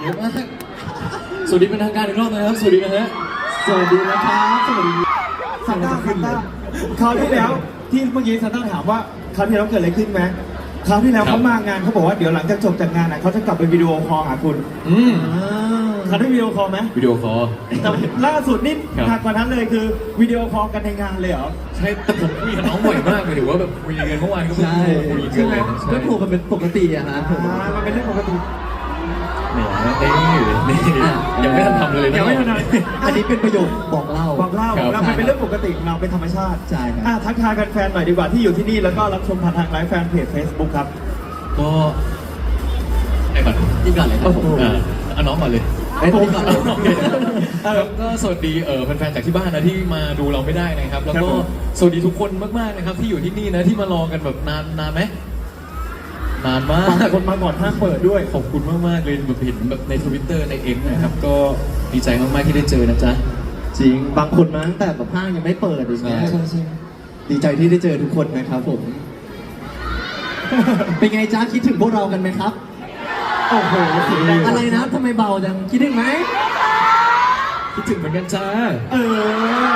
เยอะมาก สวัสดีเป็นทางการอีกรอบนะครับ สวัสดีนะฮะ สวัสดีนะครับ สวัสดีซันต้าซันต้าคราวที่แล้วที่เมื่อกี้ซันต้าถามว่าคราวที่แล้วเกิดอะไรขึ้นไหมคราวที่แล้วครับเขามางานเขาบอกว่าเดี๋ยวหลังจากจบจากงานอะเขาจะกลับไปวิดีโอคอลหาคุณอืมเขาได้วิดีโอคอลไหมวิดีโอคอลแต่ล่าสุดนี่ครับ หนักกว่านั้นเลยคือวิดีโอคอลกันในงานเลยเหรอ ใช่แต่ผมคุยกับน้องบ่อยมากเลยถือว่าแบบคุยกันเมื่อวานก็เพิ่งใช่คุยกันใช่ไหมเลยนะก็ถูกกันเป็นปกติอะฮะ อ่ามันเป็นเรื่องปกติ เนี่ยนี่นี่ยังไม่ทันทำเลยนะยังไม่ทันทอันนี้เป็นประโยคบอกเล่า บอกเล่าครับเรามันเป็นเรื่องปกติของเราเป็นธรรมชาติใช่ครับอะทักทายแฟนๆหน่อยดีกว่าที่อยู่ที่นี่แล้วก็รับชมผ่านทางไลฟ์แฟนเพจ Facebook ครับ ก็ไอ้ก่อนนี่ก่อนเลยครับผมอ่าเอาน้องก่อนเลยไอ้ยนี่ก่อนเลยโอเคครับก็สวัสดีเออแฟนๆจากที่บ้านนะที่มาดูเราไม่ได้นะครับ แล้วครัก็บผมสวัสดีทุกคนมากๆนะครับที่อยู่ที่นี่นะที่มารอกันแบบนานนานไหม นานมาก บางคนมาก่อนห้างเปิดด้วย ขอบคุณมากๆเลยแบบเห็นแบบในทวิตเตอร์ในเอ็กนะครับ ก็ดีใจมากๆที่ได้เจอนะจ๊ะ จริง บางคนมาตั้งแต่แบบห้างยังไม่เปิดอย่างเงี้ยใช่ใช่ดีใจที่ได้เจอทุกคนนะครับผม เป็นไงจ้าคิดถึงพวกเรากันไหมครับ โอ้โหเสียงดังอะไรนะทำไมเบาจังคิดถึงไหม คิดถึงเหมือนกันจ้า เออ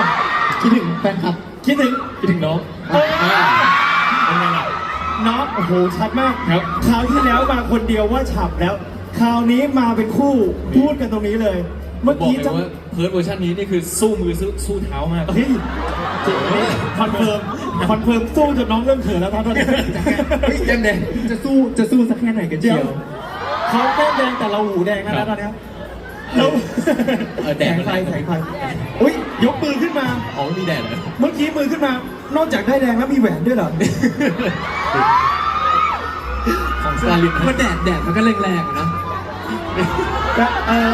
คิดถึงแฟนคลับ คิดถึง คิดถึงน้อง เออเป็นไงล่ะ น้องโอ้โหชัดมากครับ คราวที่แล้วมาคนเดียวว่าฉับแล้ว คราวนี้มาเป็นคู่พูดกันตรงนี้เลย เมื่อบอกกี้เลยจะว่าเพิร์ดเวอร์ชันนี้นี่คือสู้มือสู้สู้เท้ามาก เฮ้ยจริงไหมคอนเฟิร์มคอนเฟิร์มสู้จนน้องเริ่มเขินแล้วครับตอนนี้เฮ้ยแก้มแดงจะสู้จะสู้สักแค่ไหนกันเชีเดี๋ยยววเขาแก้มแดงแต่เราหูแดงแล้วนะตอนเนี้ยแล้วเออแดงแสงไฟแสงไฟอุ้ยยกมือขึ้นมา อ๋อมีแดดเหรอเมื่อกี้มือขึ้นมา นอกจากได้แดงแล้วมีแหวนด้วยเหรอ ของสตาลินมันแดดแดดมันก็แรงๆนะแต่เออ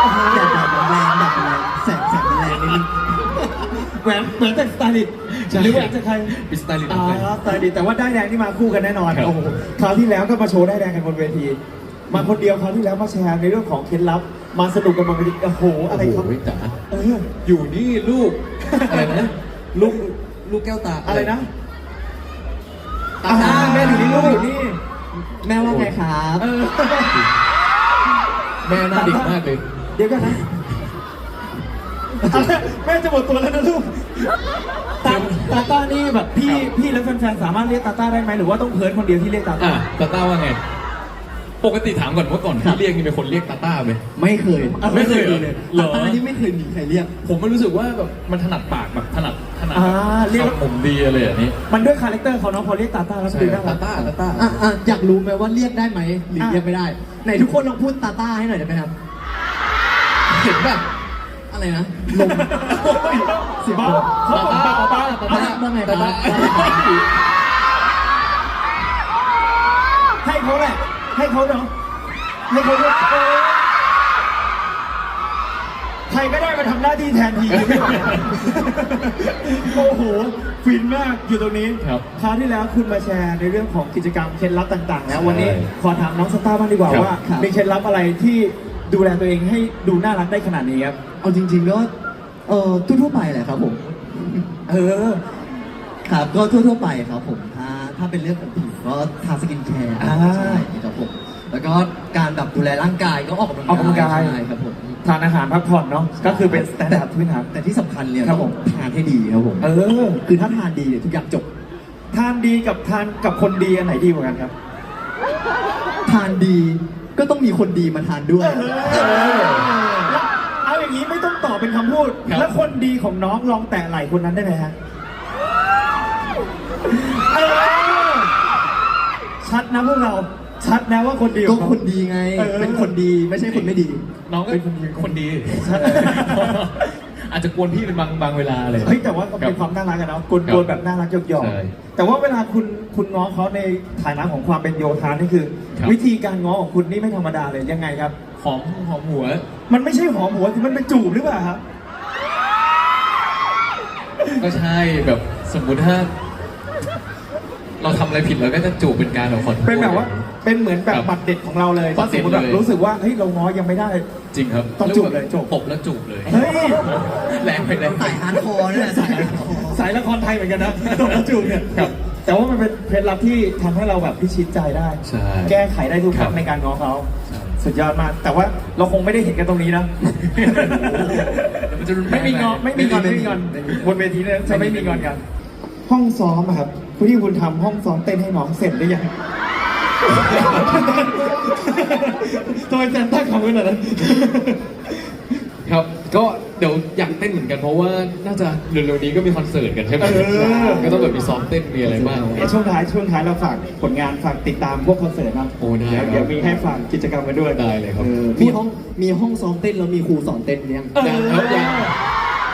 โอ้โหแดดแดดมันแรงแดดมันแรงแสงแสงมันแรงนิดนึงแหวนเหมือนจากสไตลิสต์หรือแหวนจากใครปิสตาลินอ่าสไตลิสต์แต่ว่าได้แดงนี่มาคู่กันแน่นอนครับ โอ้โหคราวที่แล้วก็มาโชว์ได้แดงกันบนเวที มาคนเดียวคราวที่แล้วมาแชร์ในเรื่องของเคล็ดลับ มาสนุกกันบนเวทีโอ้โหอะไรครับโโหจ๋าเออ อยู่นี่ลูก อะไรนะ ลูกลูกแก้วตาอะไรนะตา อ่าแม่อยู่นี่ลูกอยู่นี่ แม่ว่าไงครับเออ แม่หน่าเด็กมากเลย เดี๋ยวกันนะแม่จะหมดตัวแล้วนะลูกตาตาต้านี่แบบพี่พี่และแฟนๆสามารถเรียกตาต้าได้ไหมหรือว่าต้องเพิร์นคนเดียวที่เรียกตาอะต้าตาต้าว่าไง ปกติถามก่อนว่าก่อนที่เรียกนี่เป็นคนเรียกตาต้าไหม ไม่เคยอะไม่เคยเหรอเลยเหรอ ตาที่ไม่เคยมีใครเรียก ผมมันรู้สึกว่าแบบมันถนัดปากแบบถนัดถนัดอ่าเรียกคำผมดีอะไรอย่างนี้ มันด้วยคาแรคเตอร์เขาเนาะพอเรียกตาต้าแล้วมันใช่ดูน่ารัตากต้าตาต้า อะอะอยากรู้ไหมว่าเรียกได้ไหมหรืออะเรียกไม่ได้ ไหนทุกคนลองพูดตาต้าให้หน่อยได้ไหมครับ เห็นป่ะ อะไรนะลมเสียงบอกเขาบอกตาตาตาต้าว่าไงครับให้เขาแหละ ให้เขาเนาะให้เขาเรียกเออใครก็ได้มาทำหน้าที่แทนทีดีกว่าโอ้โห ฟินมากอยู่ตรงนี้ครับคราวที่แล้วคุณมาแชร์ในเรื่องของกิจกรรมเคล็ดลับต่างๆ แล้วใช่วันนี้ขอถามน้องสตาร์บ้างดีกว่าครับ ว่าครับ มีเคล็ดลับอะไรที่ดูแลตัวเองให้ดูน่ารักได้ขนาดนี้ครับ เอาจริง ๆ ก็เอ่อทั่วๆไปแหละครับผม เออ ครับก็ทั่วๆไปครับผม ถ้าถ้าเป็นเรื่องของผิวก็ทาสกินแคร์อ่า ใช่ครับผม แล้วก็การแบบดูแลร่างกายก็ออกออกกำลังกายใช่ครับผมทานอาหารพักผ่อนเนาะก็คือเป็นสแตนดาร์ดพื้นฐานแต่ที่สำคัญเนี่ยครับผมต้องทานให้ดีครับผมเออคือถ้าทานดีเนี่ยทุกอย่างจบ ทานดีกับทานกับคนดีอันไหนดีกว่ากันครับ ทานดีก็ต้องมีคนดีมาทานด้วย เอาอย่างนี้ไม่ต้องตอบเป็นคำพูด ครับ แล้วคนดีของน้องลองแตะไหล่คนนั้นได้ไหมฮะเออชัดนะพวกเรา ชัดนะว่าคนดีขก็องเราคนดีไง เออ เป็นคนดีไม่ใช่คนไม่ดี น้องก็เป็นคนดีคนดีอาจจะกวนพี่เป็นบางบางเวลาเลย เฮ้ยแต่ว่าก็เป็นความน่ารักอะเนาะกลครับๆแบบน่ารักหยอกใช่ๆแต่ว่าเวลาคุณคุณง้อเขาในฐานะของความเป็นโยธานี่คือ ครับ วิธีการง้อของคุณนี่ไม่ธรรมดาเลยยังไงครับ หอมหอมหัว มันไม่ใช่หอมหัวคือมันเป็นจูบหรือเปล่าครับ ก็ใช่แบบสมมุติถ้า เราทำอะไรผิดเราก็จะจูบเป็นการแบบขอโทษเป็นแบบว่า เป็นเหมือนแบบครับบัตรเด็ดของเราเลยบัถ้าตรสเด็มดมติแบบเลย รู้สึกว่าเฮ้ยเราง้อยังไม่ได้ จริงครับต้องจูบเลยจูบ ตบแล้วจูบเลยเฮ้ยแรงไปแรงไป สายฮาร์ดคอร์นี่แหละสายฮาร์ดคอร์สายละครไทยเหมือนกันนะตบกระจูบเนี่ยครับแต่ว่ามันเป็นเคล็ดลับที่ทำให้เราแบบพิชิตใจได้ ใช่แก้ไขได้ทุกครั้งครับในการง้อเขาใช่ สุดยอดมาก แต่ว่าเราคงไม่ได้เห็นกันตรงนี้นะมันจะรุนแรงไม่มีงอนไม่มีงอนไม่มีงอนบนเวทีเนี่ยจะไม่มีงอนกัน ห้องซ้อมอะครับคุณที่คุณทำห้องซ้อมเต้นให้น้องเสร็จหรือยัง ทำไมแซนต้าขำขนาดนั้น ครับ ก็เดี๋ยวอยากเต้นเหมือนกันเพราะว่าน่าจะเร็วๆนี้ก็มีคอนเสิร์ตกันใช่ไหมเออ ก็ต้องแบบมีซ้อมเต้นมีอะไรบ้าง เดี๋ยวช่วงท้ายช่วงท้ายเราฝากผลงานฝากติดตามพวกคอนเสิร์ตนะโอ้ได้เดี๋ยวครับ เดี๋ยวมีให้ฝากกิจกรรมกันด้วย ได้เลยครับออมีห้องมีห้องซ้อมเต้นแล้วมีครูสอนเต้นยังเออ ยังครับยัง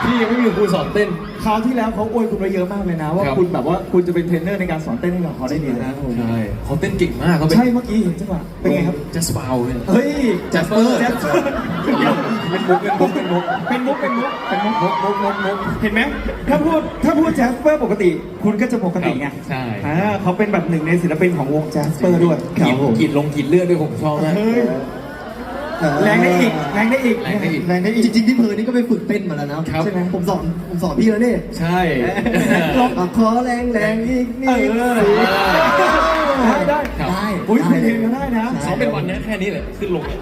พี่ยังไม่มีครูสอนเต้น คราวที่แล้วเขาอวยคุณไปเยอะมากเลยนะ ว่าครับ คุณแบบว่าคุณจะเป็นเทรนเนอร์ในการสอนเต้นให้กับเขาได้ดีนะใช่เขาเต้นเก่งมากเขาเป็นใช่เมื่อกี้เห็นจังหวะเป็นไงครับจัสปาวเนี่ย เฮ้ยแจ็คเปอร์แจ็คเปอร์เป็นมุกเป็นมุกเป็นมุกเป็นมุกเป็นมุกเป็นมุกมุกมุกมุกมุก เห็นไหมถ้าพูดถ้าพูดแจ็คเปอร์ปกติ คุณก็จะปกติไงใช่ อ่าเขาเป็นแบบหนึ่งในศิลปินของวงแจ็คเปอร์ด้วยกรีดกรีดลงกรีดเลือดด้วยผมชอบมาก เฮ้ย แรงได้อีกแรงได้อีกแรงได้อีก แรงได้อีกจริงๆพี่เพร์ลนี่ก็ไปฝึกเต้นมาแล้วนะครับ ใช่ไหมผมสอนผมสอนพี่แล้วนี่ใช่อะขอแรงแรงอีกนิดเออ ได้ได้ครับ ได้อุ้ยคุณได้เรียนกันได้นะ ซ้อมเป็นวันนี้แค่นี้แหละขึ้นลงเนี่ย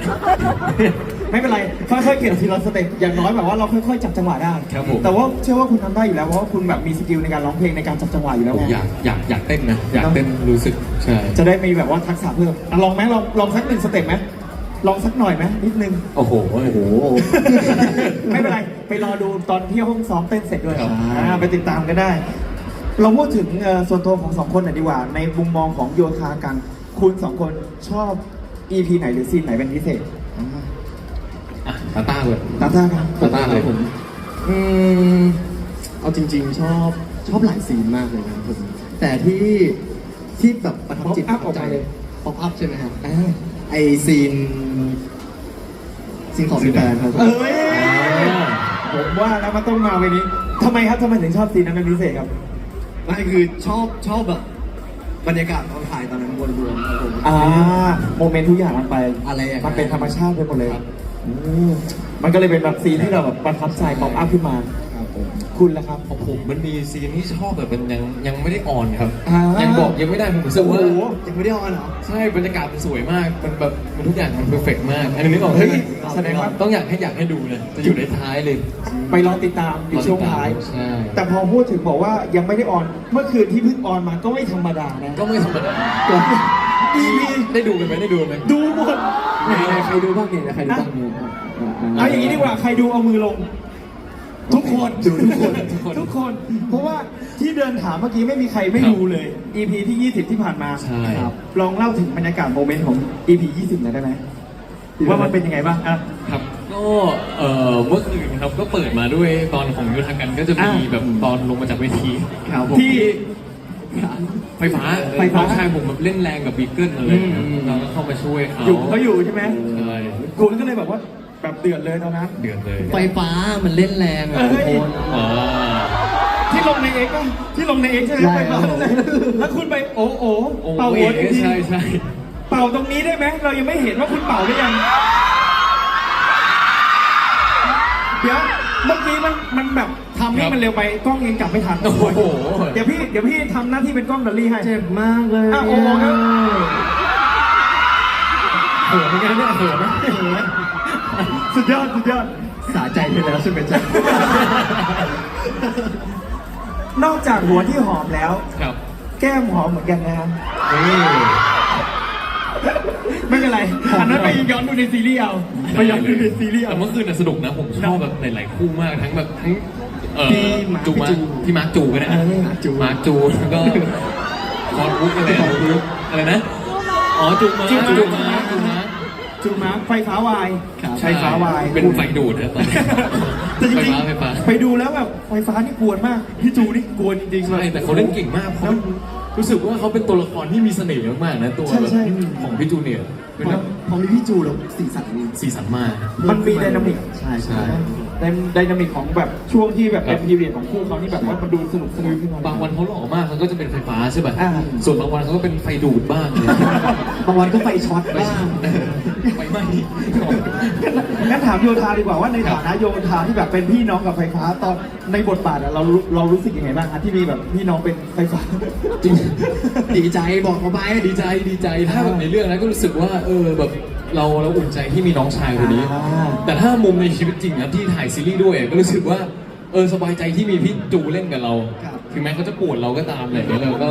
ไม่เป็นไร ค่อยๆเก็บทีละสเต็ปอย่างน้อยแบบว่าเราค่อยๆจับจังหวะได้ ครับผม แต่ว่าเชื่อว่าคุณทำได้อยู่แล้ว เพราะว่าคุณแบบมีสกิลในการร้องเพลงในการจับจังหวะอยู่แล้วผมไงอยากอยากอยากเต้นนะ อยากเต้นรู้สึก ใช่ จะได้มีแบบว่าทักษะเพิ่มอะลองไหมลองลองสักหนึ่งสเต็ปไหม ลองสักหน่อยไหมนิดนึง โอ้โห โอ้โห ไม่เป็นไร ไปรอดูตอนที่ห้องซ้อมเต้นเสร็จด้วยครับ อ่าไปติดตามกันได้ เราพูดถึงเอ่อส่วนตัวของสองคนหน่อยดีกว่า ในมุมมองของโยธากัน คุณสองคนชอบ EP ไหนหรือซีนไหนเป็นพิเศษอะตาต้าเลยตามท่าครับ ตาต้าเลยผมอืมเอาจริง ๆ ชอบชอบหลายซีนมากเลยนะครับผมแต่ที่ที่แบบประทับจิต Pop up ออกมาเลย ป๊อปอัพใช่ไหมครับ ไอซีนซีนของแฟนครับ เอ้ยผมว่าแล้วมันต้องมาเวนี้ทำไมครับทำไมถึงชอบซีนนั้นเป็นพิเศษครับ ไม่คือชอบชอบแบบบรรยากาศตอนถ่ายตอนนั้นรวมๆครับผม อ่าโมเมนต์ทุกอย่างมันไปอะไรอย่างนั้นมันเป็นธรรมชาติไปหมดเลยครับ อืมมันก็เลยเป็นแบบซีนที่เราแบบประทับใจป๊อปอัพขึ้นมา ครับผมคุณล่ะครับของผม มันมีซีนที่ชอบแบบมันยังยังไม่ได้ออนครับ อ่ายัยังบอกยังไม่ได้ผมรู้สึกว่า โอ้โหยังไม่ได้ออนเหรอ ใช่บรรยากาศมันสวยมากมันแบบมันทุกอย่างมันเพอร์เฟกมาก อันนี้นึกออกเฮ้ใช่ยไหมแสดงว่า ต้องอยากให้อยากให้ดูเลยจะอยู่ในท้ายเลยไปรอติดตามอยู่ช่วงท้าย ใช่แต่พอพูดถึงบอกว่ายังไม่ได้ออน เมื่อคืนที่เพิ่งออนมาก็ไม่ธรรมดานะก็ไม่ธรรมดา EP ได้ดูกันไหมได้ดูกันไหมดูหมดไหนใครดูบ้างเนี่ยใครดูบ้างเนี่ยเอาอย่างนี้ดีกว่าใครดูเอามือลง ทุกคนดูทุกคนทุกคน ทุกคน เพราะว่าที่เดินถามเมื่อกี้ไม่มีใครไม่ครับดูเลย EP ที่ 20 ที่ผ่านมาใช่ครับ ลองเล่าถึงบรรยากาศโมเมนต์ของ EP 20หน่อยได้ไหมว่ามันเป็นยังไงบ้างอะ ครับก็เอ่อเมื่อคืนครับก็เปิดมาด้วยตอนของยุทธกันก็จะมีอ่าแบบตอนลงมาจากเวทีครับผมที่ไฟฟ้าไฟฟ้า น้องชายผมแบบเล่นแรงกับบีเกิลอะไรอย่างเงี้ยอืมเราก็เข้ามาช่วยเขาอยู่เขาอยู่ใช่ไหม ใช่คุณก็เลยแบบว่า แบบเดือดเลยตอนนั้น เดือดเลยไฟฟ้ามันเล่นแรงอะเอ้ทุกยคนอ่าที่ลงในเอ็กซ์อะที่ลงในเอ็กซ์ใช่ไหมใช่ไปเป่าเลยแล้วคุณไปโอ้โอ้โอ้เป่าเอหัวงทีใช่ใช่เป่าตรงนี้ได้ไหมเรายังไม่เห็นว่าคุณเป่าหรือยัง เดี๋ยวเมื่อกี้มันมันแบบทำให้มันเร็วไปกล้องยังกลับไม่ทันโอ้โห เดี๋ยวพี่เดี๋ยวพี่ทำหน้าที่เป็นกล้องดัลลี่ให้ เจ็บมากเลยอะโอ้โหครับ เขินเหมือนกันเนี่ยเขินไหม สุดยอดสุดยอดสาใจไปแล้วใช่ไหมจ๊ะนอกจากหัวที่หอมแล้ว ครับ แก้มหอมเหมือนกันนะครับนี่ไม่เป็นไรอันนั้นไปย้อนดูในซีรีส์เอาไปย้อนดูในซีรีส์แต่เอาเมื่อคืนน่ะสนุกนะ ผมชอบแบบหลายๆคู่มากทั้งแบบทั้งเอ่อพี่มาร์คจูมาพี่จูพี่มาร์คจูกันนะเออมาร์คจูมาร์คจูแล้วก็คอนบุ๊กอะไรคอนบุ๊กอะไรนะอ๋อจูมาร์คจูมาร์คจูมาร์ค จูมาร์คจูมาร์คไฟฟ้าวาย ครับไฟฟ้าวาย เป็นไฟดูดนะตอนนี้แต่จไฟริงฟ้าไฟฟ้าๆไปดูแล้วแบบไฟฟ้านี่กวนมาก พี่จูนี่กวนจริงๆใช่แต่เขาเล่นเก่งมากเขาเป็นรู้สึกว่าเขาเป็นตัวละครที่มีเสน่ห์มากๆนะตัวใช่แบบใช่ ของพี่จูเนียร์เป็นพอแบบพอมีพี่จูแล้วสีสันมันสีสันมาก มันมีไดนามิก ใช่ใช่ ใช่ไดไดนามิกของแบบช่วงที่แบบเป็นครับพีเรียดของคู่เขานี่แบบว่ามันดูสนุกสนุกขึ้นมา บางวันเขาหล่อมากเขาก็จะเป็นไฟฟ้าใช่ป่ะอ่า ส่วนบางวันเขาก็เป็นไฟดูดบ้างเลยบางวันก็ไฟช็อตบ้าง ไฟไหม้งั้นถามโยธาดีกว่าว่าในฐานะโยธาที่แบบเป็นพี่น้องกับไฟฟ้าตอนในบทบาทอะเรารู้เรารู้สึกยังไงบ้างคะที่มีแบบพี่น้องเป็นไฟฟ้า จริงดีใจบอกเขาไปดีใจดีใจถ้าแบบในเรื่องนั้นก็รู้สึกว่าเออแบบ เราเราอุ่นใจที่มีน้องชายคนนี้ อ่า แต่ถ้ามุมในชีวิตจริงนะที่ถ่ายซีรีส์ด้วยก็รู้สึกว่าเออสบายใจที่มีพี่จูเล่นกับเรา ครับ ถึงแม้เขาจะปวดเราก็ตามอะไรอย่างเงี้ยเราก็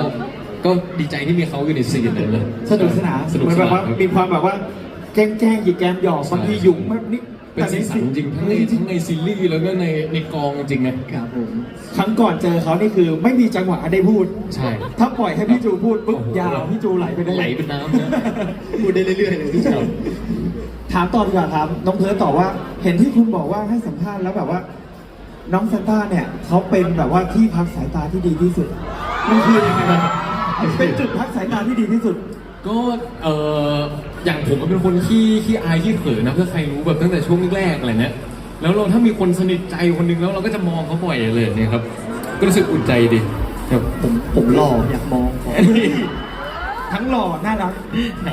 ก็ดีใจที่มีเขาอยู่ในซีนนั้นเลยสนุกสนานสนุกเหมือนสแบบนาว่านมีความแบบว่าแกล้งแกล้งหยิกแกมหยอกบางทีหยุ่งมากนี่ เป็นสีสันจริงทั้งในทั้งในซีรีส์แล้วก็ในในกองจริงๆนะครับผมครั้งก่อนเจอเขานี่คือไม่มีจังหวะได้พูด ใช่ ถ้าปล่อยให้พี่จูพูดปุ๊บโอ้โหยาวพี่จูไหลไปได้ไหลเป็นน้ำนะพูดได้เรื่อยๆเลยพี่ครับถามต่อดีกว่าครับน้องเพิร์ตตอบว่า เห็นที่คุณบอกว่าให้สัมภาษณ์แล้วแบบว่า น้องซานต้าเนี่ยเขาเป็นแบบว่าที่พักสายตาที่ดีที่สุดมันคือยังไงครับเป็นจุดพักสายตาที่ดีที่สุด ก็เออ อย่างผมก็เป็นคนขี้ขี้อายขี้เขินนะเพื่อใครรู้แบบตั้งแต่ช่วงแรกๆอะไรเนี้ยแล้วเราถ้ามีคนสนิทใจคนหนึงแล้วเราก็จะมองเขาบ่อยเลยเนี่ยครับ ก็รู้สึกอุ่นใจดีครับผมผมหล่ออยากมองขอทั้งหล่อน่ารัก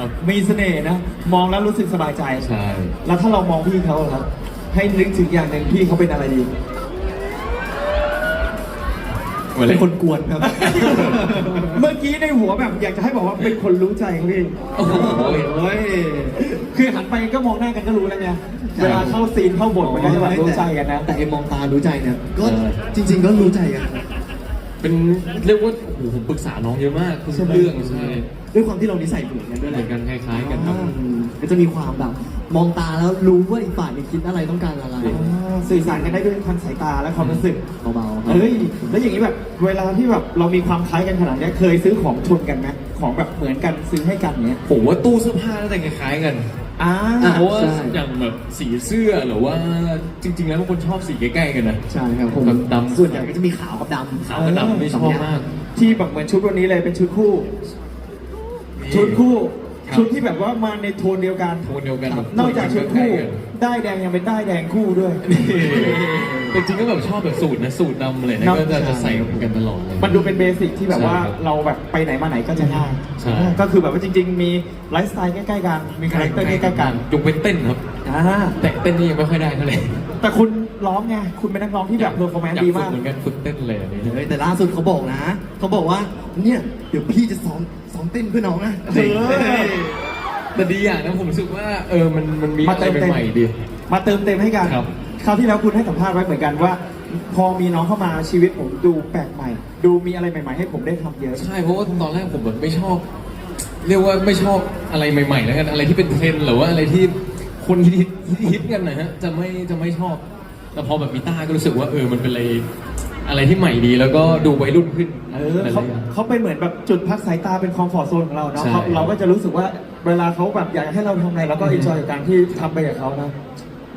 ครับมีเสน่ห์นะ มองแล้วรู้สึกสบายใจ ใช่ แล้วถ้าเรามองพี่เขาอะครับ ให้นึกถึงอย่างหนึ่งพี่เขาเป็นอะไรดี เป็นคนกวนครับ เมื่อกี้ในหัวแบบอยากจะให้บอกว่าเป็นคนรู้ใจเขาพี่โอ้โห โอ้ยคือหันไปก็มองหน้ากันก็รู้แล้วไงเวลาเข้าซีนเข้าบทมันก็จะแบบรู้ใจกันนะ แต่ไอ้มองตารู้ใจเนี่ยก็จริง ๆ ก็รู้ใจกัน เป็นเรียกว่าโอ้โหผมปรึกษาน้องเยอะมากทุกเรื่องใช่ด้วยความที่เรานิสัยเหมือนกันด้วยเหแหมืละอนกันคล้ายๆกันครับ อืมก็จะมีความแบบ มองตาแล้วรู้ว่าอีกฝ่ายเนี่ยคิดอะไรต้องการอะไรอ่าสื่อสารกันได้ด้วยทางสายตาและความรู้สึก เบาๆครับเฮ้ย แล้วอย่างนี้แบบเวลาที่แบบเรามีความคล้ายกันขนาดเนี้ยเคยซื้อของชนกันไหมของแบบเหมือนกันซื้อให้กันเนี้ยผมว่าตู้เสื้อผ้าน่าจะคล้ายๆกัน อ่า อะเพราะว่าใช่ อย่างแบบสีเสื้อหรือว่าจริง ๆ แล้วบางคนชอบสีใกล้ๆกันนะ ใช่ครับผมแบบดำ ส่วนใหญ่ก็จะมีขาวกับดำ ขาวกับดำไม่ชอบมาก ที่แบบเหมือนชุดวันนี้เลยเป็นชุดคู่ ชุดคู่ครับ ชุดที่แบบว่ามาในโทนเดียวกัน โทนเดียวกันแบบนอกจากชุดคู่ใกล้ๆกันได้ายแดงยังเป็นได้ายแดงคู่ด้วยแต่จริงก็แบบชอบแบบสูตรนะสูตรดำเลยนะเนอะก็จะจะใส่เหมือนกันตลอดเลย มันดูเป็นเบสิกที่แบบว่าใช่ครับเราแบบไปไหนมาไหนก็จะง่ายใช่ ก็คือแบบว่าจริง ๆ มีไลฟ์สไตล์ใกล้ๆกันมีคาแรคเตอร์ใกล้ๆกันยกเป็นเต้นครับ อ่าแต่เต้นนี่ยังไม่ค่อยได้เท่าไหร่แต่คุณร้องไงคุณเป็นนักร้องที่แบบเพอร์ฟอร์แมนอยากซ์ดีฝึมากเหมือนกันฝึกเต้นเลยอันนี้ เฮ้ยแต่ล่าสุดเขาบอกนะ เขาบอกว่าเนี่ยเดี๋ยวพี่จะซ้อม ซ้อมเต้นเพื่อน้องนะเออแต่ดีอย่างนะผมรู้สึกว่าเออมันมันมีมาอะไรเติมเต็มใหม่ๆดี มาเติมเต็มให้กันครับ คราวที่แล้วคุณให้สัมภาษณ์ไว้เหมือนกันว่า พอมีน้องเข้ามาชีวิตผมดูแปลกใหม่ ดูมีอะไรใหม่ ๆ ให้ผมได้ทำเยอะ ใช่เพราะว่าตอนแรกผมแบบไม่ชอบ เรียกว่าไม่ชอบอะไรใหม่ๆแล้วกันอะไรที่เป็นเทรนด์หรือว่าอะไรที่คนฮิตฮิตกันนะฮะจะไม่จะไม่ชอบ แต่พอแบบมีต้าก็รู้สึกว่าเออมันเป็นอะไร อะไรที่ใหม่ดีแล้วก็ดูวัยรุ่นขึ้นเออเขาหลยๆอย่างเขาเป็นเหมือนแบบจุดพักสายตาเป็นคอมฟอร์ทโซนของเราเนาะใช่ เขาเราก็จะรู้สึกว่าเวลาเขาแบบอยากให้เราทำอะไรเราก็อินจอยกับการที่ทำไปกับเขานะ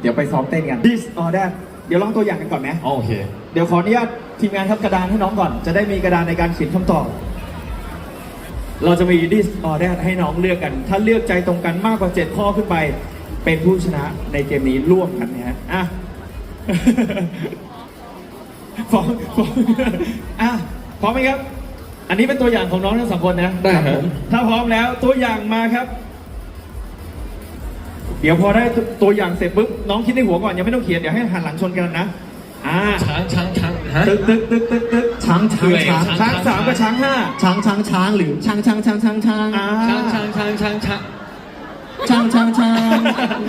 เดี๋ยวไปซ้อมเต้นกัน this or that เดี๋ยวลองตัวอย่างกันก่อนไหมอ๋อโอเค เดี๋ยวขออนุญาตทีมงานครับกระดานให้น้องก่อน จะได้มีกระดานในการเขียนคำตอบ เราจะมี this or that ให้น้องเลือกกัน ถ้าเลือกใจตรงกันมากกว่า 7 ข้อขึ้นไป เป็นผู้ชนะในเกมนี้ร่วมกันนะฮะอะ พร้อมพร้อมอะพร้อมไหมครับ อันนี้เป็นตัวอย่างของน้องทั้งสองคนนะได้ครับผม ถ้าพร้อมแล้วตัวอย่างมาครับ เดี๋ยวพอได้ตัวอย่างเสร็จปุ๊บน้องคิดในหัวก่อนยังไม่ต้องเขียนเดี๋ยวให้หันหลังชนกันนะอ่าช้างช้างช้างฮะ ตึกตึกตึกตึกตึกช้างช้างช้างช้าง สามกับช้างห้าช้างช้างช้างหรือช้างช้างช้างช้างช้างอ่า ช้างช้างช้างช้างช้าง ช้างช้างช้าง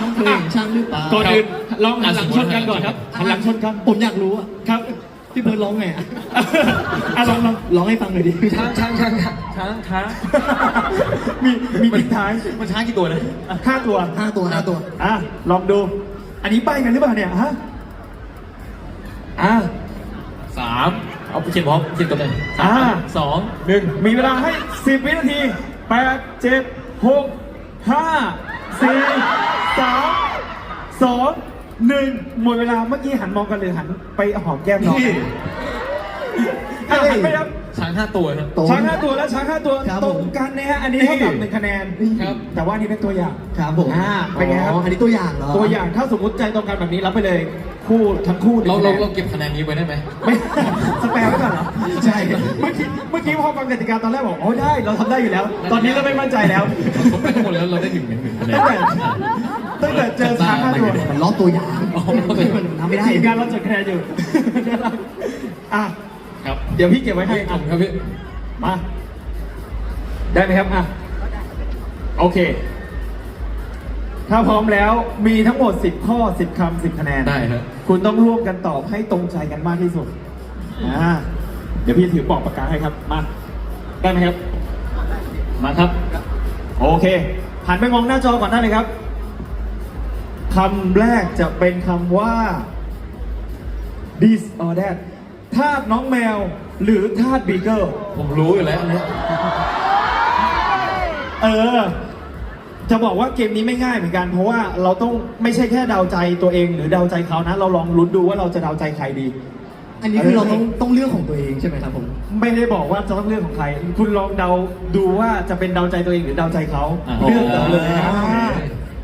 น้องเคยเห็นช้างหรือเปล่าก่อนอื่นลองหันหลังชนกันก่อนครับหันหลังชนกันผมอยากรู้อะครับ พี่เพิร์ลร้องไงอะอะลองลองร้องให้ฟังหน่อยดิช้างช้างช้างช้างช้างช้างมีมีทิ้งท้ายมันช้างกี่ตัวนะห้าตัวห้าตัวห้าตัวอะลองดู อันนี้ใบกันหรือเปล่าเนี่ยฮะอะสามเอาไปเขียนพร้อมเขียนตัวไหนอ่าสองหนึ่งมีเวลาให้10วินาทีแปดเจ็ดหกห้าสี่สามสอง หนึ่งหมดเวลาเมื่อกี้หันมองกันเลยหันไปหอมแก้มน้องอะหันไปครับช้างห้าตัวนะตรง ช้างห้าตัวและช้างห้าตัวครับตผรมงกันนะฮะอันนี้เท่ากับหนึ่งคะแนนครับ แต่ว่าอันนี้เป็นตัวอย่าง ครับผมอ่าเป็นไงครับ อ๋ออันนี้ตัวอย่างเหรอตัวอย่างถ้าสมมุติใจตรงกันแบบนี้รับไปเลยคู่ทั้งคู่หนึ่งเราคะแนเรานเราเก็บคะแนนนี้ไว้ได้ไหม ไม่ สแปรไว้ก่อนเหรอใช่ เมื่อกี้เมื่อกี้พอฟังกติกาตอนแรกบอกอ๋อได้ เราทำได้อยู่แล้ว ตอนนี้เราไม่มั่นใจแล้ว ผมไปทั้งหมดแล้วเราได้หนึ่งหนึ่งหนึ่งคะแนนตั้งแต่ ตั้งแต่เจอช้างห้าตัวมันล้อตัวอย่างอ๋อมันทำไม่ได้ทีมงานเราจดคะแนนอยู่อะครับเดี๋ยวพี่เก็บไว้ให้ขอะอบคุณครับพี่มาได้ไหมครับอะโอเค ถ้าพร้อมแล้วมีทั้งหมด 10 ข้อ 10คำ10 คะแนนได้ฮะคุณต้องร่วมกันตอบให้ตรงใจกันมากที่สุดอ่าเดี๋ยวพี่ถือปอกปากกาให้ครับมาได้ไหมครับ มาครับ โอเคหันไปมองหน้าจอก่อนได้เลยครับ คำแรกจะเป็นคำว่า this or that ทาสน้องแมวหรือทาสบีเกิลผมรู้อยู่แล้วอันเนี้ยเออ จะบอกว่าเกมนี้ไม่ง่ายเหมือนกัน เพราะว่าเราต้องไม่ใช่แค่เดาใจตัวเอง หรือเดาใจเขานะ เราลองลุ้นดูว่าเราจะเดาใจใครดี อันนี้คือเราต้องต้องเลือกของตัวเองใช่ไหมครับผม ไม่ได้บอกว่าจะต้องเลือกของใคร คุณลองเดาดูว่าจะเป็นเดาใจตัวเองหรือเดาใจเขาอะเลือกเอาเลยนะ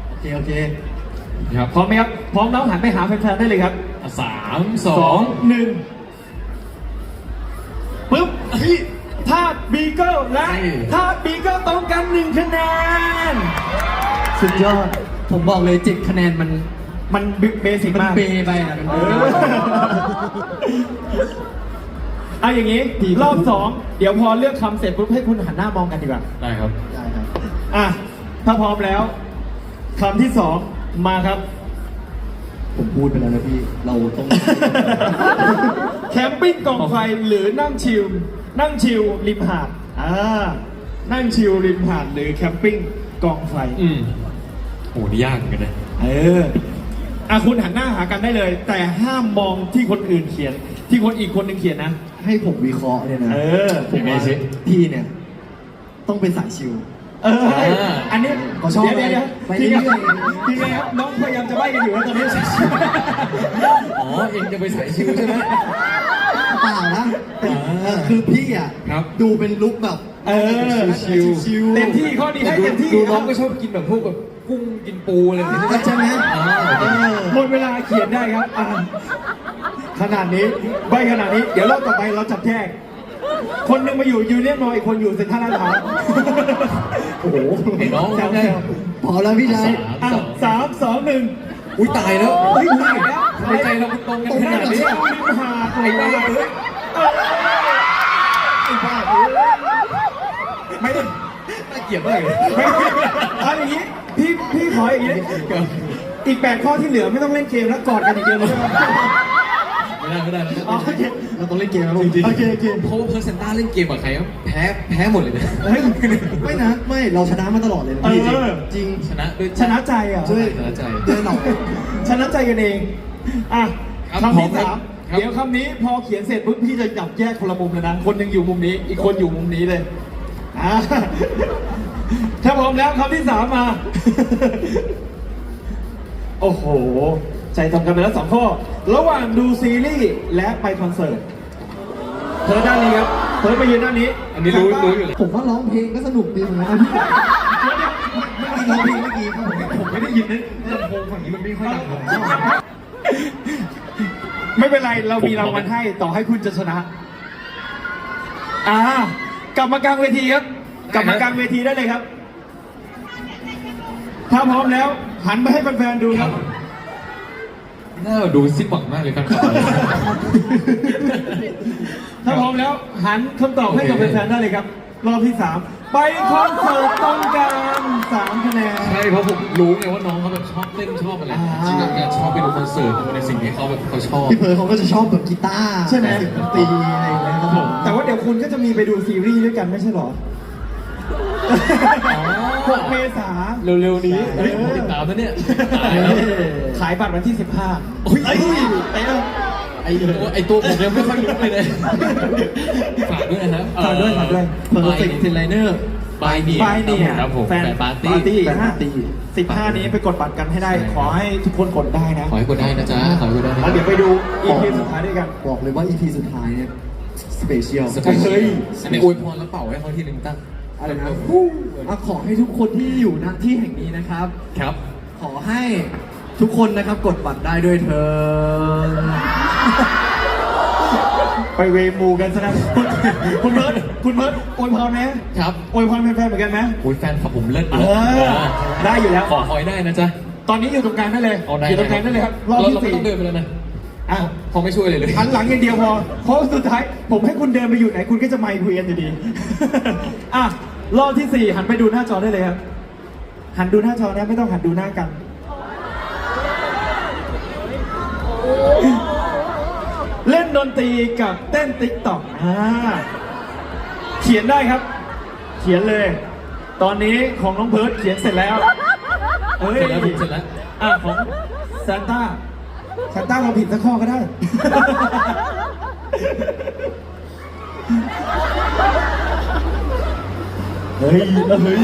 โอเคโอเค ครับพร้อมไหมครับพร้อมแล้วหันไปหาแฟนๆได้เลยครับสามสสอองงหนึ่งปึ๊บพี่ธาตุบีเกิลและธาตุบีเกิลตรงกันหนึ่งคะแนน สุดยอด ผมบอกเลยเจ็ดคะแนนมันมันเบสิกมันมากเปไปอะมันเอเปอเอาอย่างนี้ดี รอบสองเดี๋ยวพอเลือกคำเสร็จปุ๊บให้คุณหันหน้ามองกันดีกว่า ได้ครับได้ครับอะ ถ้าพร้อมแล้วคำที่สอง มาครับ ผมพูดไปแล้วนะพี่ เราต้อง แคมปิ้งกองไฟหรือนั่งชิลนั่งชิลริมหาดอ่านั่งชิลริมหาดหรือแคมปิ้งกองไฟ อืมโหนี่ยากเหมือนกันนะ เอออะคุณหันหน้าหากันได้เลย แต่ห้ามมองที่คนอื่นเขียน ที่คนอีกคนหนึ่งเขียนนะ ให้ผมวิเคราะห์เนี่ยนะเออ ผมว่าพี่เนี่ย ต้องเป็นสายชิว เออ อันนี้ก็ชอบเดี๋ยวเดี๋ยวไปทีเรื่ไงอยๆ ทีไงครับน้องพยายามจะใบ้กันอยู่แล้วตอนนี้อ๋อเองจะไปใสายชิวใช่ไหม เปล่านะแต่อ่าคือพี่อะครับ ดูเป็นลุคแบบเออชิวๆชิวเต็มที่ข้อนี้ให้เต็มที่ดูน้องก็ชอบกินแบบพวกแบบกุ้งกินปูอะไรอย่างเงี้ยใช่ไหมอ่าเออหมดเวลาเขียนได้ครับอ่าขนาดนี้ใบขนาดนี้ เดี๋ยวรอบต่อไปเราจับแยก คนหนึงมาอยู่ยูเนียนมอลอีกคนอยู่เซ็นทรัลลาดพร้าวโอ้โหเห็นน้อง แซทำวได้ๆพอแล้วพี่ชายอะสามสองหนึ่งอุ้ยตายแล้วเฮ้ยตายแล้วทำไมใจเรามันตรงกันขนาดนี้ริมหาดไอ้บ้าเอ้ยไอ้บ้าเอ้ยไม่น่าเกลียดมากเลยไม่เอาอย่างนี้พี่พี่ขออย่างนี้ อีกแปดข้อที่เหลือไม่ต้องเล่นเกมแล้วกอดกันอย่างเดียวเลย ไม่ได้ไม่ได้ไม่ได้อ๋อโอเคเราต้องเล่นเกมแล้วจริงๆโอเคโอเคเพราะว่าเพอร์เซนต้าเล่นเกมกับใครครับแพ้แพ้หมดเลยนะเฮ้ยไม่นะไม่เราชนะมาตลอดเลยนะพี่เออจริงชนะด้วยชนะใจอะด้วยชนะใจด้วยหน่อยชนะใจกันเองอะครับคำที่ผมครับสามครับเดี๋ยวคำนี้พอเขียนเสร็จปุ๊บพี่จะจับแยกคนละมุมเลยนะคนหนึ่งอยู่มุมนี้ อีกคนอยู่มุมนี้เลยอะถ้าพร้อมแล้วคำที่สามมา โอ้โห ใจตรงกันไปแล้วสองข้อ ระหว่างดูซีรีส์และไปคอนเสิร์ตเธอด้านนี้ครับเธอไปยืนด้านนี้อันนี้รู้รู้อยู่แล้วผมว่าร้องเพลงก็สนุกดีเหมือนกันนะพี่ร้องเพลงเมื่อกี้ครับผมผมไม่ได้ยินนะลำโพงฝั่งนี้มันไม่ค่อยดังเลยไม่เป็นไรเรามีรางวัลให้ต่อให้คุณจะชนะ อ่ากลับมากลางเวทีครับ กลับมากลางเวทีได้เลยครับ ถ้าพร้อมแล้ว หันไปให้แฟนๆดูครับ น่าดูสิ้นหวังมากเลยครับ ถ้าพร้อมแล้วหันคำตอบให้กับแฟนๆได้เลยครับ รอบที่สามไปคอนเสิร์ตตรงกลางสามคะแนน ใช่เพราะผมรู้ไงว่าน้องเขาแบบชอบเต้นชอบอะไรอ่า จริงๆอยากชอบไปดูคอนเสิร์ตในสิ่งที่เขาแบบเขาชอบ พี่เพิร์ลเขาก็จะชอบแบบกีตาร์ใช่ไหม เสียงดนตรีอะไรอย่างเงี้ยครับผมแต่ว่าเดี๋ยวคุณก็จะมีไปดูซีรีส์ด้วยกันไม่ใช่เหรอ หกเมษา เร็วๆนี้เฮ้ยผมติดตามนะเนี่ยตายแล้วขายบัตรวันที่ 15โอ้ยเอ้ยเอ้ยไอ้ตัวไอ้ตัวผมยังไม่ค่อยรู้เลยเลยฝากด้วยนะครับฝากด้วยฝากด้วยเพอร์เฟกต์เทนไลเนอร์บายเนี่ยไปเนี่ยครับผมแฟนแฟนปาร์ตี้ปาร์ตี้แฟนปาร์ตี้สิบห้านี้ไปกดบัตรกันให้ได้ใช่ขอให้ทุกคนกดได้นะ ขอให้กดได้นะจ๊ะ ขอให้กดได้นะแล้วเดี๋ยวไปดูอีพีสุดท้ายด้วยกัน บอกเลยว่า EP สุดท้ายเนี่ยสเปเชียลสเปเชียเฮ้ลยอันนี้อวยพรแล้วเป่าให้เขาทีหนึ่งตั้ง อะไรนะอะขอให้ทุกคนที่อยู่ณที่แห่งนี้นะครับ ครับ ขอให้ทุกคนนะครับกดบัตรได้ด้วยเธอญไปเวมูกันซะนะคุณคุณเบิร์ตคุณเบิร์ตอวยพรไหมครับอวยพรแฟนๆเหมือนกันไหมโอ้ยแฟนขับผมเลิศเออได้อยู่แล้ว ขอคอยได้นะจ๊ะตอนนี้อยู่ตรงกลางได้เลย เอาได้อยู่ตรงกลางได้เลยครับ รอบเราที่เราไม่สี่ต้องเดินไปแล้วนะ อะ เขาไม่ช่วยเลยเลยหันหลังอย่างเดียวพอ เพราะสุดท้าย ผมให้คุณเดินไปอยู่ไหนคุณก็จะไมค์คุยกันอยู่ดี อะรอบที่สี่หันไปดูหน้าจอได้เลยครับ หันดูหน้าจอนะไม่ต้องหันดูหน้ากัน เล่นดนตรีกับเต้นติ๊กต็อกอ่าเขียนได้ครับ เขียนเลย ตอนนี้ของน้องเพิร์ดเขียนเสร็จแล้วเฮ้ยเสร็จแล้วผมเสร็จแล้วอะของซานต้า ซานต้าเราผิดสักข้อก็ได้ เฮ้ยเฮ้ย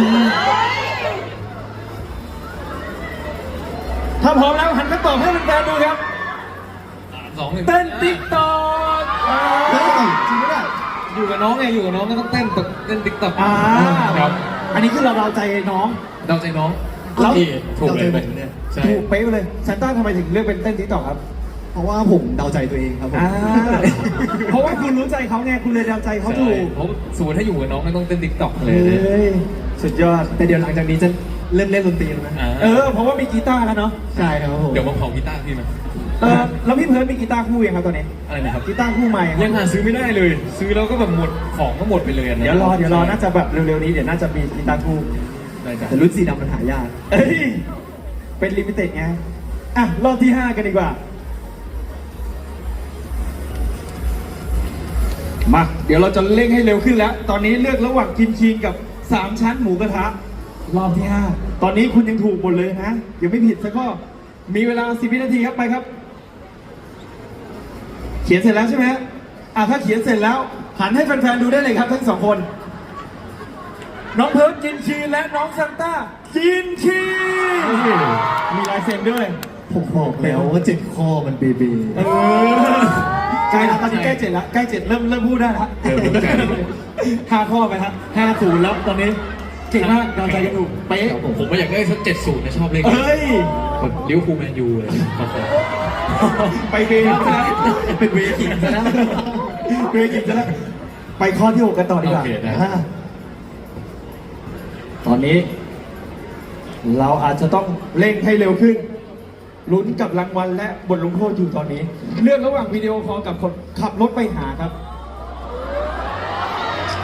ถ้าพร้อมแล้วหันมาตอบให้แฟนๆดูครับ สองหนึ่งเต้นติ๊กต็อกเฮ้ยจริงไหมเนี่ยอยู่กับน้องไงอยู่กับน้องก็ต้องเต้นตกเต้นติ๊กต็อกอ่าครับอันนี้คือเราเราใจน้อง เดาใจน้อง แล้วนี่ถูกเลยเดาใจผมเนี่ยใช่ถูกเป๊ะเลยซานต้าทำไมถึงเลือกเป็นเต้นติ๊กต็อกครับเพราะว่าผมเดาใจตัวเองครับผมอ่าเพราะว่าคุณรู้ใจเขาไงคุณเลยเดาใจเขาถูกเพราะสมมติถ้าอยู่กับน้องก็ต้องเต้นติ๊กต็อกเลเฮ้ยยสุดยอดแต่เดี๋ยวหลังจากนี้จะเริ่มเล่นดนตรีแล้วนะอ่าเออเพราะว่ามีกีตาร์แล้วเนาะใช่ครับผมเดี๋ยวมาเผากีตาร์พี่มาเออแล้วพี่เพิร์ดมีกีตาร์คู่ยังครับตอนนี้อะไรนะครับกีตาร์คู่ใหม่ครับยังหาซื้อไม่ได้เลย ซื้อแล้วก็แบบหมดของก็หมดไปเลยนะเดี๋ยวรอเดี๋ยวรอน่าจะแบบเร็วๆนี้เดี๋ยวน่าจะมีกีตาร์คู่ ได้จ้ะแต่รุ่นสีดำมันหายาก เอ้ย เป็นลิมิเต็ดไง อะ รอบที่5กันดีกว่า มา เดี๋ยวเราจะเร่งให้เร็วขึ้นแล้ว ตอนนี้เลือกระหว่างกินคีนกับ3ชั้นหมูกระทะ รอบที่5ตอนนี้คุณยังถูกหมดเลยนะยังไม่ผิดสักข้อมีเวลา10วินาทีครับไปครับ เขียนเสร็จแล้วใช่ไหมอะถ้าเขียนเสร็จแล้ว หันให้แฟนๆดูได้เลยครับทั้งสองคน น้องเพิร์ดกินชีและน้องซันต้ากินชีมีลายเซ็นด้วย ผมบอกแล้วว่าเจ็ดข้อมันเบบีเออใกล้แล้วตอนนี้ใกล้เจ็ดแล้วใกล้เจ็ดเริ่มเริ่มพูดได้แล้วเออภูมิใจห้าข้อไปครับห้าศูนย์แล้วตอนนี้เก่งมากดาวใจกันถูกเป๊ะผมผมก็อยากได้สักเจ็ดศูนย์นะชอบเลขเอ้ยแบบลิเวอร์พูลแมนยูเลยขอขอไปเวย์ซะแล้วเป็นเวย์กินซะแล้วเวย์กินซะแล้วไปข้อที่หกกันต่อดีกว่าโอเคได้ อ่า ตอนนี้ เราอาจจะต้องเร่งให้เร็วขึ้นลุ้นกับรางวัลและบทลงโทษอยู่ตอนนี้เลือกระหว่างวิดีโอคอลกับคนขับรถไปหาครับ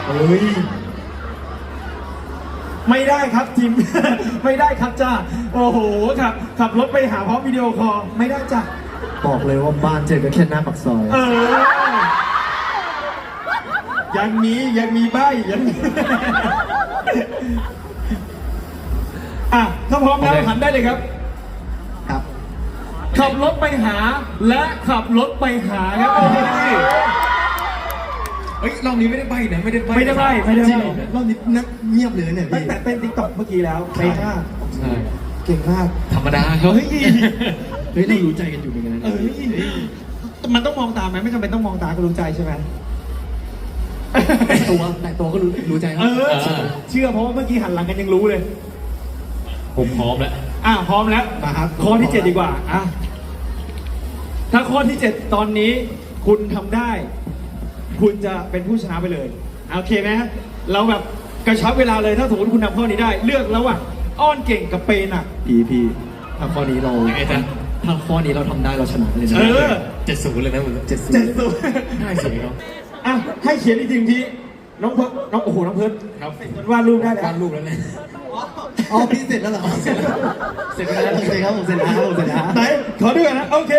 เฮ้ยไม่ได้ครับทีม ไม่ได้ครับจ้าโอ้โหขับขับรถไปหาพร้อมวิดีโอคอลไม่ได้จ้ะบอกเลยว่าบ้านเจอกันแค่หน้าปากซอย เออ ยังมียังมีใบยังมีอะ ถ้าพร้อมแล้วหันได้เลยครับ ครับ ขับรถไปหาและขับรถไปหาครับโอ้ยเฮ้ยรอบนี้ไม่ได้ใบนะไม่ได้ใบไม่ได้ใบ้ไม่ได้จริงใบ้เหรอรอบนี้นักเงียบเลยเนี่ยตั้งพี่แต่เต้นติ๊กต็อกเมื่อกี้แล้วไปมากใช่เก่งมาก ธรรมดาครับเฮ้ย เฮ้ยเรารู้ใจกันอยู่เหมือนกันนะเอ้ยมันต้องมองตาไหมไม่จำเป็นต้องมองตาก็รู้ใจใช่ไหมแต่ตัวแต่ตัวก็รู้รู้ใจคเอรับอ เชื่อเพราะว่าเมื่อกี้หันหลังกันยังรู้เลย ผมพร้อมแล้ว อะพร้อมแล้วมาครับ ข้อที่เจ็ดดีกว่าอะถ้าข้อที่เจ็ดตอนนี้คุณทำได้ คุณจะเป็นผู้ชนะไปเลยโอเคไหมเราแบบกระชับเวลาเลยถ้าสมมติคุณทำข้อนี้ได้ เลือกแล้วว่าอ้อนเก่งกับเปย์หนัก พี่พี่ถ้าข้อนี้เรา ยังไงจ๊ะ ถ้าข้อนี้เราทำได้เราชนะเลยนะเออ เจ็ดศูนย์เลยนะมึงเจ็ดสิบเจ็ดสุดง่ายสุดเนาะ อะให้เขียนอีกทีทีน้องเพิร์ดน้องโอ้โหน้องเพิร์ดครับ วาดรูปได้แล้ววาดรูปแล้วเนี่ย อ๋อพี่เสร็จแล้วเหรอเสร็จแล้วเสร็จไปแล้วโอเคครับผมเสร็จแล้วครับผมเสร็จแล้วไหนขอดูก่อนนะโอเค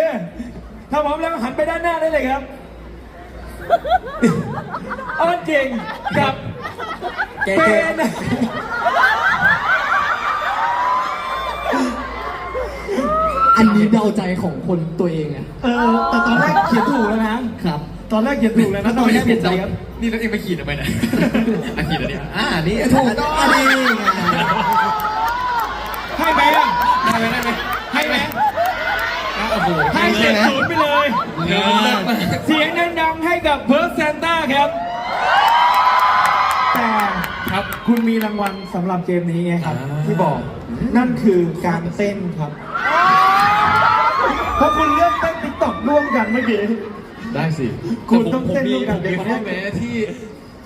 ถ้าพร้อมแล้วหันไปด้านหน้าได้เลยครับอ้อนเก่งกับเป็นอันนี้เดาใจของคนตัวเองอะเออแต่ตอนแรกเขียนถูกแล้วนะครับ ตอนแรกเขียนถูกแล้วนะตอนแรกเปลี่ยนใจครับนี่แล้วเองไปขีดทำไมเนี่ยอะขีดอันนี้อ่านี่ถูกต้องอันนี้ไงให้ไหมอะได้ไหมได้ไหมให้ไหมอะโอ้โหให้เจ็ดศูนย์ไปเลยเงินเลิศมากเสียงดังๆให้กับเพิร์สแซนต้าครับแต่ครับคุณมีรางวัลสำหรับเกมนี้ไงครับอ่าที่บอกนั่นคือการเต้นครับเพราะคุณเลือกเต้นติ๊กต็อกร่วมกันเมื่อกี้ ได้สิคุณแต่ผมต้องผมเต้นมีร่วมกัผนมเดี๋มียวข้อแม้ที่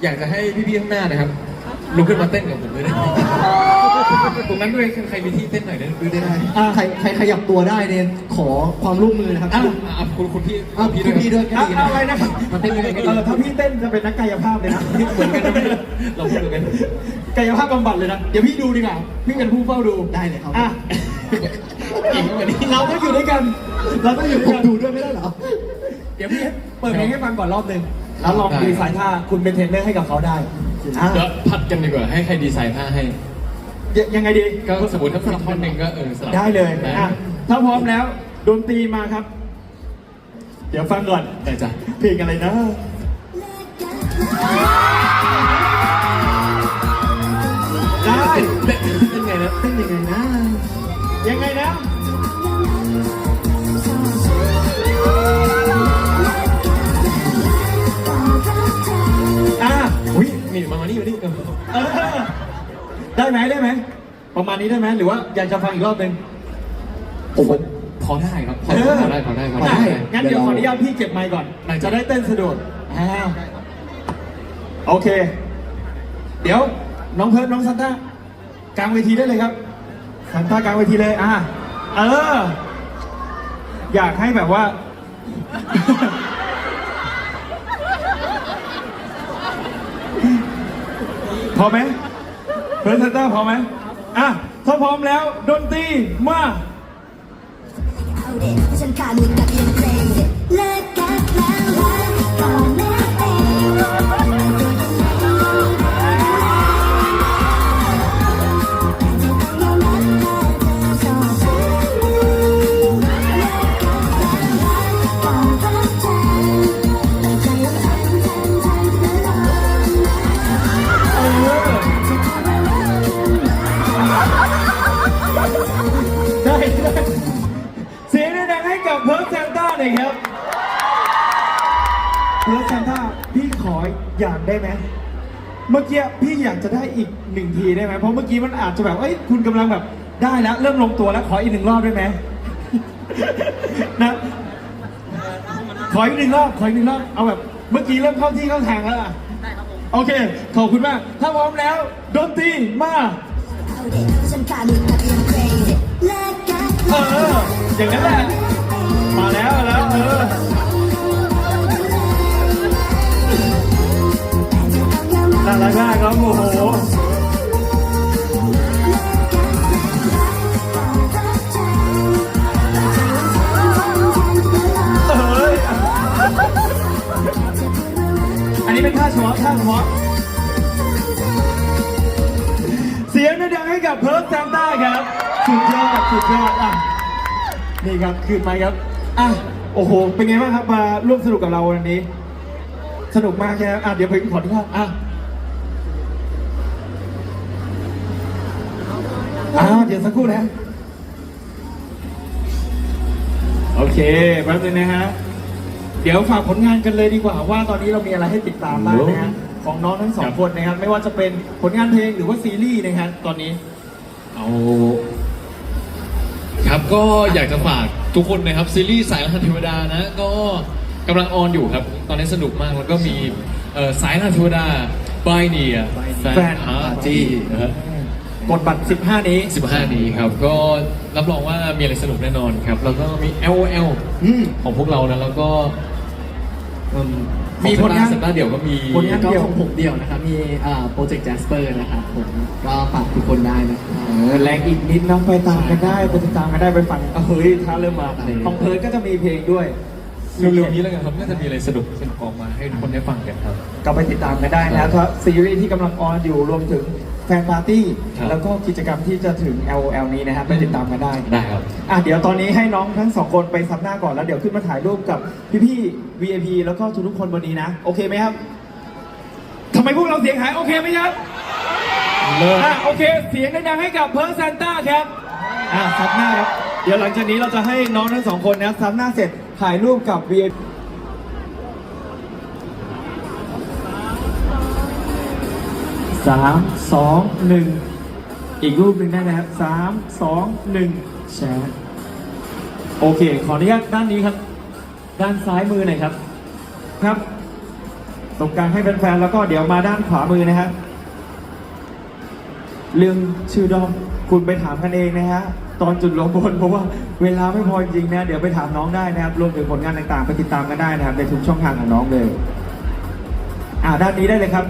อยากจะให้พี่ๆข้างหน้านะครับลุกขึ้นมาเต้นกับผมด้วยได้ไหมตรงนั้นด้วยใครมีที่เต้นหน่อยได้ด้วยได้ไหมอะ ใครใครขยับตัวได้เนี่ยขอความร่วมมือนะครับ อะอะคุณคุณพี่อะพี่พี่ด้วยก็อะดีเอาอะไรนะครับมันเต้นยังไงก็เอดีอถ้าพี่เต้นจะเป็นนักกายภาพเลยนะเหมือนกันนะพี่เราพูดเหมือนกัน กายภาพบำบัดเลยนะ เดี๋ยวพี่ดูดีกว่า พี่เป็นผู้เฝ้าดูได้เลยครับ อะ เก่งกว่านี้เราต้องอยู่ด้วยกันเราต้องอยู่ด้ผวยมกันดูด้วยไม่ได้เหรอเดี๋ยวพี่เปิดเพลงให้ฟังก่อนรอบหนึ่งแล้วลองดีไซน์ท่าคุณเป็นเทรนเนอร์ให้กับเขาได้อะเดี๋ยวพัดกันดีกว่าให้ใครดีไซน์ท่าให้ยยังไงดีก็สมมติถ้าสักท่อนหนึ่งก็เออสลับได้เลยได้อะถ้าพร้อมแล้วดนตรีมาครับ เดี๋ยวฟังก่อนได้จ้ะเพลงอะไรนะได้เต้นเต้นไงนะเต้นยังไงนะยังไงนะอะ นี่มามานี่มานี่เออเออได้ไหมได้ไหมประมาณนี้ได้ไหมหรือว่าอยากจะฟังอีกรอบหนึ่งผมพอได้ครับพอพอได้พอได้พอได้งั้นเดี๋ยวขออนุญาตพี่เก็บไมค์ก่อนได้จ้ะจะได้เต้นสะดวกอ่าโอเค เดี๋ยวน้องเพิร์ดน้องซันต้ากลางเวทีได้เลยครับซันต้ากลางเวทีเลยอ่าเออ อยากให้แบบว่า พอไหมเพิร์ดซันต้าพอไหมอะถ้าพร้อมแล้วดนตรีมาฉันขาดมือกับยังเพล ได้ไหมเมื่อกี้พี่อยากจะได้อีกหนึ่งทีได้ไหมเพราะเมื่อกี้มันอาจจะแบบเอ้ยคุณกำลังแบบได้แล้ว เริ่มลงตัวแล้วขออีกหนึ่งรอบได้ไหม นะขออีกหนึ่งรอบขออีกหนึ่งรอบเอาแบบเมื่อกี้เริ่มเข้าที่เข้าทางแล้วอะได้ครับผมโอเค ขอบคุณมาก ถ้าพร้อมแล้วดนตรีมาเอาเด็กฉันขาดมือกับยังเพลงเลิกกันเอออย่างนั้นแหละ อันนี้เป็นท่าเฉพาะท่าเสียงดังให้กับเพิร์ฟแซมต้าครับสุดยอดสุดยอดอะนี่ครับคืนไหมครับอะโอ้โห เป็นไงบ้างครับมาร่วมสนุกกับเราวันนี้ สนุกมากใช่ไหมอะเดี๋ยวผมขอที่ข้างอะอ่าเดี๋ยวสักครู่นะ โอเคแป๊บนึงนะฮะ เดี๋ยวฝากผลงานกันเลยดีกว่า ว่าตอนนี้เรามีอะไรให้ติดตามบ้างนะฮะของน้องทั้งสองคนนะครับ ไม่ว่าจะเป็นผลงานเพลงหรือว่าซีรีส์นะครับตอนนี้ เอาครับก็อยากจะฝากทุกคนนะครับซีรีส์สายรหัสเทวดานะก็กำลังออนอยู่ครับ ตอนนี้สนุกมากแล้วก็มีเอ่อสายรหัสเทวดาบายเนียแฟแฟนนพาร์ตี้นะครับกดบัตร 15 นี้ 15 นี้ครับ ก็รับรองว่ามีอะไรสนุกแน่นอนครับ แล้วก็มี L O L อืมของพวกเรานะ แล้วก็ อืมมีผลงานสัปดาห์เดี่ยวก็มีผลงานก็ของผมเดียวนะครับมีโปรเจกต์ Jasper นะครับผมก็ฝากทุกคนได้นะครับเออแรงอีกนิดน้องไปตามกันได้ไปติดตามกันได้ไปฟังอะเฮ้ยถ้าเริ่มมาอะไรของเพิร์ดก็จะมีเพลงด้วยเร็วๆนี้แล้วกันครับน่าจะมีอะไรสนุกสนุกออกมาให้ทุกคนได้ฟังกันครับ ก็ไปติดตามกันได้นะถ้าซีรีส์ที่กำลังออนอยู่รวมถึง แฟนปาร์ตี้ ครับ แล้วก็กิจกรรมที่จะถึง LOL นี้นะครับไปติดตามกันได้ ได้ครับ อะเดี๋ยวตอนนี้ให้น้องทั้งสองคนไปซับหน้าก่อนแล้วเดี๋ยวขึ้นมาถ่ายรูปกับพี่ๆ VIP แล้วก็ทุกๆคนบนนี้นะ โอเคไหมครับทำไมพวกเราเสียงหายโอเคไหมครับเลิกอะโอเค เสียงดังๆให้กับเพิร์ลซานต้าครับอะซับหน้าครับ เดี๋ยวหลังจากนี้เราจะให้น้องทั้งสองคนนะซับหน้าเสร็จถ่ายรูปกับ VIP สามสองหนึ่งอีกรูปหนึ่งได้นะครับสามสองหนึ่งแชร์โอเค ขออนุญาตด้านนี้ครับ ด้านซ้ายมือหน่อยครับ ครับ ตรงกลางให้แฟนๆแล้วก็เดี๋ยวมาด้านขวามือนะครับเรื่องชื่อดอมคุณไปถามกันเองนะฮะตอนจุดลงบนเพราะว่าเวลาไม่พอจริงนะ เดี๋ยวไปถามน้องได้นะครับรวมถึงผลงานต่างๆ ไปติดตามกันได้นะครับในทุกช่องทางของน้องเลย อ่าด้านนี้ได้เลยครับ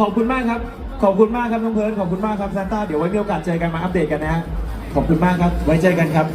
ขอบคุณมากครับ ขอบคุณมากครับน้องเพิร์นขอบคุณมากครับซานต้า เดี๋ยวไว้มีโอกาสเจอกันมาอัปเดตกันนะฮะ ขอบคุณมากครับ ไว้เจอกันครับ